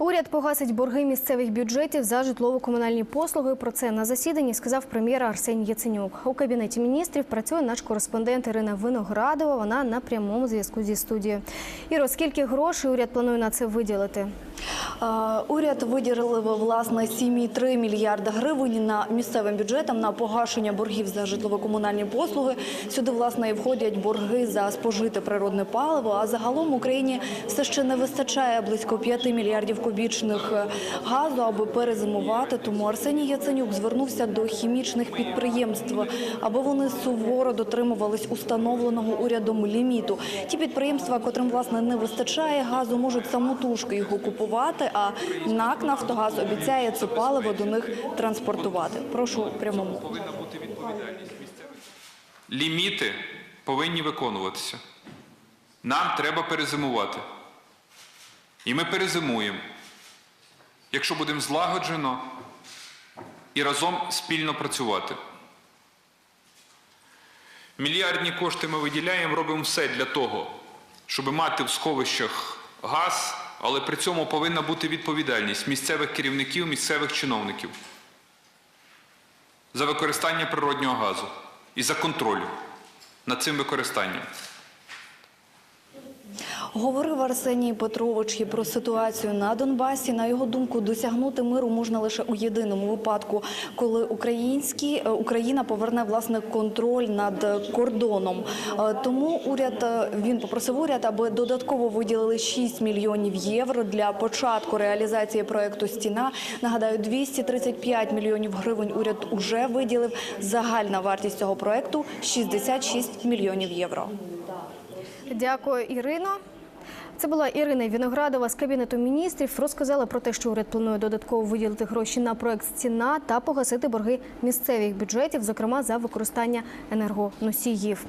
Уряд погасить борги місцевих бюджетів за житлово-комунальні послуги. Про це на засіданні сказав прем'єр Арсеній Яценюк. У кабінеті міністрів працює наш кореспондент Ірина Виноградова. Вона на прямому зв'язку зі студією. Іро, скільки грошей уряд планує на це виділити? Уряд виділив власне 7,3 мільярда гривень на місцевим бюджетам на погашення боргів за житлово-комунальні послуги. Сюди власне і входять борги за спожите природне паливо. А загалом Україні все ще не вистачає близько 5 мільярдів кубічних е, газу, аби перезимувати. Тому Арсеній Яценюк звернувся до хімічних підприємств, аби вони суворо дотримувались установленого урядом ліміту. Ті підприємства, котрим власне не вистачає газу, можуть самотужки його купувати. А НАК Нафтогаз обіцяє це паливо до них транспортувати. Прошу прямому. Ліміти повинні виконуватися. Нам треба перезимувати. І ми перезимуємо. Якщо будемо злагоджено і разом спільно працювати. Мільярдні кошти ми виділяємо, робимо все для того, щоб мати в сховищах газ, але при цьому повинна бути відповідальність місцевих керівників, місцевих чиновників за використання природнього газу і за контроль над цим використанням. Говорив Арсеній Петрович і про ситуацію на Донбасі. На його думку, досягнути миру можна лише у єдиному випадку, коли українські е, Україна поверне власне контроль над кордоном. Е, Тому уряд е, він попросив уряд, аби додатково виділили 6 мільйонів євро для початку реалізації проекту Стіна. Нагадаю, 235 мільйонів гривень уряд уже виділив. Загальна вартість цього проекту 66 мільйонів євро. Дякую, Ірино. Це була Ірина Віноградова з кабінету міністрів. Розказала про те, що уряд планує додатково виділити гроші на проект «Стіна» та погасити борги місцевих бюджетів, зокрема за використання енергоносіїв.